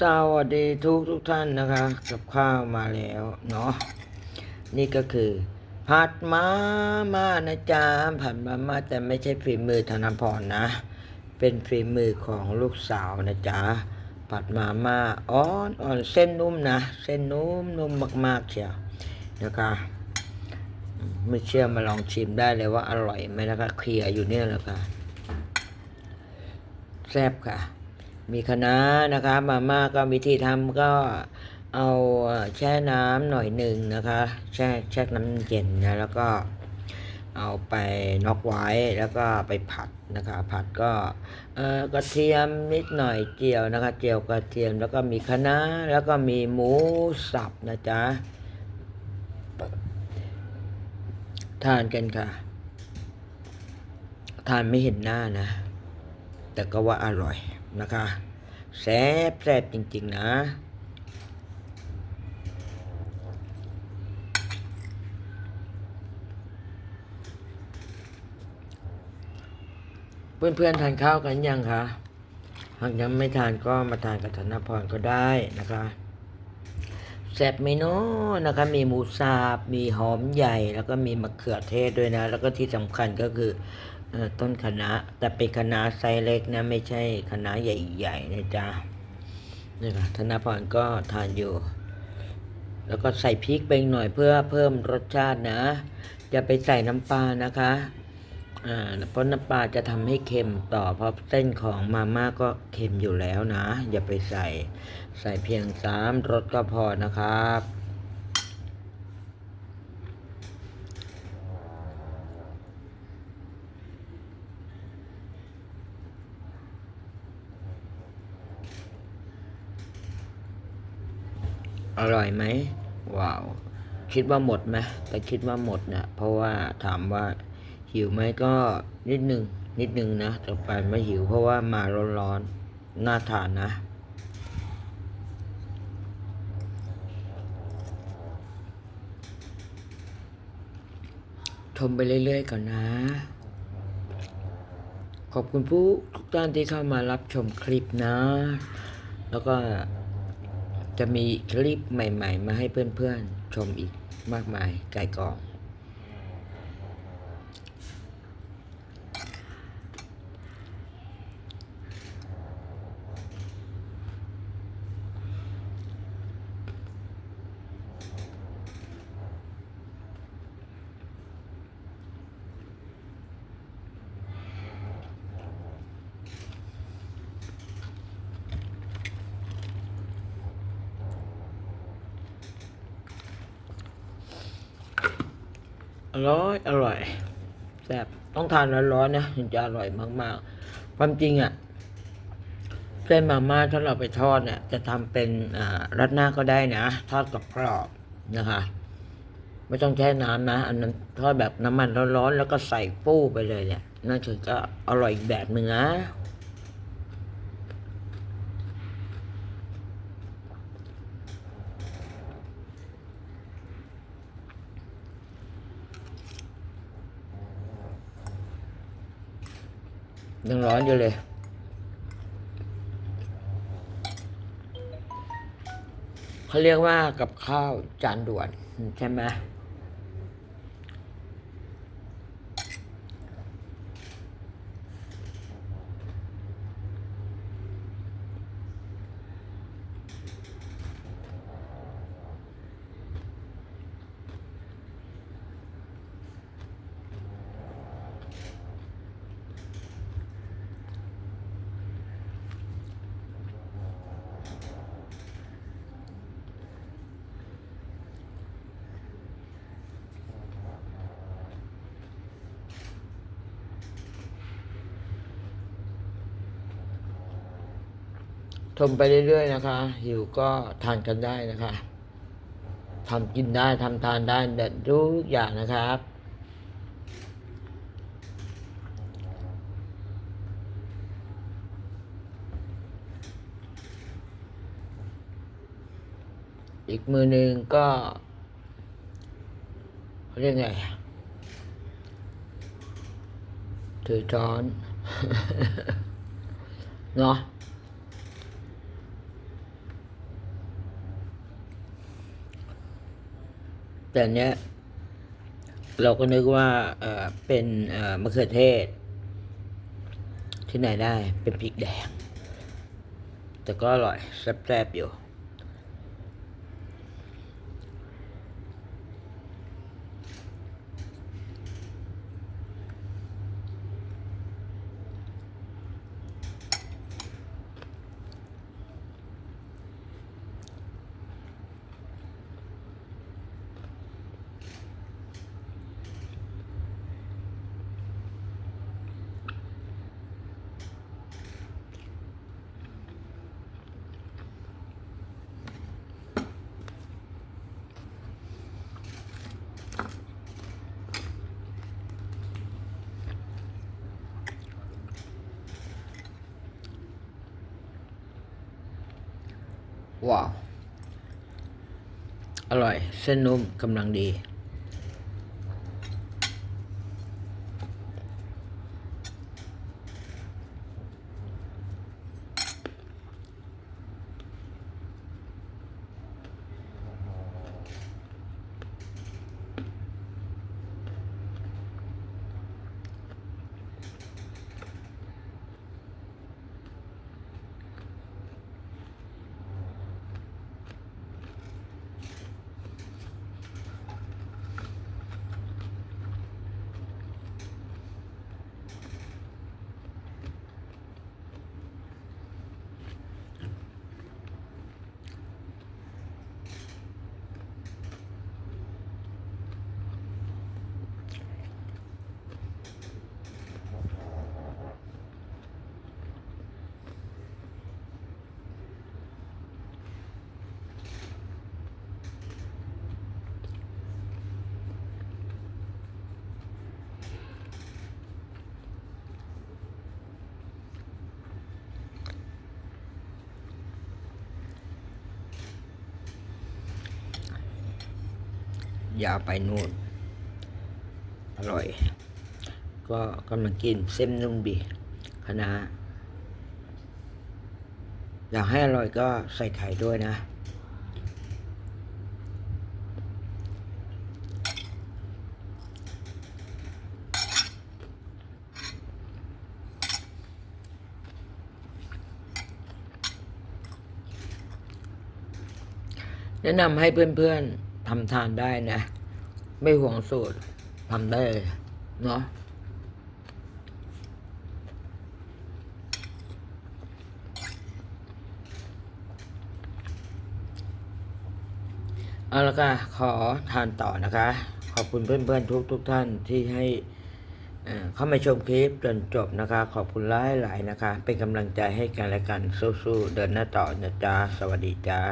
สวัสดีทุกทุกท่านนะคะ กับข้าวมาแล้วเนาะนี่ก็คือ ผัดมาม่านะจ๊ะผัดมาม่าแต่ไม่ใช่ฝีมือธนพรนะ เป็นฝีมือของลูกสาวนะจ๊ะผัดมาม่าอ่อนอ่อนเส้นนุ่มนะ เส้นนุ่มนุ่มมาก ๆ เชียวนะคะไม่เชื่อมาลองชิมได้เลยว่าอร่อยไหมนะคะเคลียร์อยู่เนี่ยแหละค่ะแซ่บค่ะ มีคะน้านะคะมาม่าก็วิธีทำก็เอาแช่น้ำหน่อยหนึ่งนะคะ แช่แช่น้ำเย็นนะแล้วก็เอาไปน็อกไว้แล้วก็ไปผัดนะคะ ผัดก็เออกระเทียมนิดหน่อยเจียวนะคะ เจียวกระเทียมแล้วก็มีคะน้าแล้วก็มีหมูสับนะจ๊ะทานกันค่ะ ทานไม่เห็นหน้านะ แต่ก็ว่าอร่อย นะคะแซ่บแซ่บจริง ๆ นะเพื่อนๆทานข้าวกันยังคะหากยังไม่ทานก็มาทานกับธนพรก็ได้นะคะแซ่บไหมเนาะนะคะ มีหมูสับมีหอมใหญ่ แล้วก็มีมะเขือเทศด้วยนะ แล้วก็ที่สำคัญก็คือ เออต้นคณะแต่เป็นคณะไซส์เล็กนะ ไม่ใช่คณะใหญ่ๆนะจ๊ะนี่ค่ะธนพรก็ทานอยู่ แล้วก็ใส่พริกไปหน่อยเพื่อเพิ่มรสชาตินะ อย่าไปใส่น้ำปลานะคะอ่าเพราะน้ำปลาจะทำให้เค็มต่อเพราะเส้นของมาม่าก็เค็มอยู่แล้วนะ อย่าไปใส่ใส่เพียงสามรสก็พอนะครับ อร่อยไหมว้าว คิดว่าหมดไหมแต่คิดว่าหมดนะเพราะว่าถามว่าหิวไหมก็นิดหนึ่งนิดหนึ่งนะแต่ไปไม่หิวเพราะว่ามาร้อนๆน่าทานนะชมไปเรื่อยๆก่อนนะ ขอบคุณผู้ทุกท่านที่เข้ามารับชมคลิปนะ แล้วก็ จะมีคลิปใหม่ ๆ มาให้เพื่อนๆ ชมอีกมากมายไก่กอง อร่อย อร่อยแซ่บต้องทานร้อนๆนะถึงจะอร่อยมากๆ ความจริงอะ่ะเส้นมาม่าถ้าเราไปทอดเนี่ย จะทำเป็นอ่ารัดหน้าก็ได้นะ ทอดกับกรอบนะคะ ไม่ต้องแช่น้ำนะ อันนั้นทอดแบบน้ำมันร้อนๆแล้วก็ใส่ปู้ไปเลยเนี่ยนั่นคือก็อร่อยอีกแบบหนึ่งนะ ยังร้อนอยู่เลย เขาเรียกว่ากับข้าวจานด่วนใช่ไหมช มไปเรื่อยๆนะคะหิวก็ทานกันได้นะคะทำกินได้ทำทานได้เด็ดทุกอย่างนะครับอีกมือหนึ่งก็เขาเรียกไงถือช้อน เนาะ แต่เนี้ย เราก็นึกว่าเออเป็นเอ่อมะเขือเทศ ที่ไหนได้เป็นพริกแดง แต่ก็อร่อยแซ่บๆอยู่ ว้าว อร่อย เส้นนุ่มกำลังดี ยาวไปนู่น อร่อย ก็กำลังกินเส้นนุ่มบีคณะอยากให้อร่อยก็ใส่ไข่ด้วยนะ แนะนำให้เพื่อนๆ ทำทานได้นะ ไม่ห่วงสูตรทำได้เลยเนาะเอาละค่ะขอทานต่อนะคะ ขอบคุณเพื่อนๆทุกทุกๆท่านที่ให้เข้ามาชมคลิปจนจบนะคะ ขอบคุณหลายหลายๆนะคะ เป็นกำลังใจให้กันและกันสู้ๆเดินหน้าต่อนะจ๊ะ สวัสดีจ้า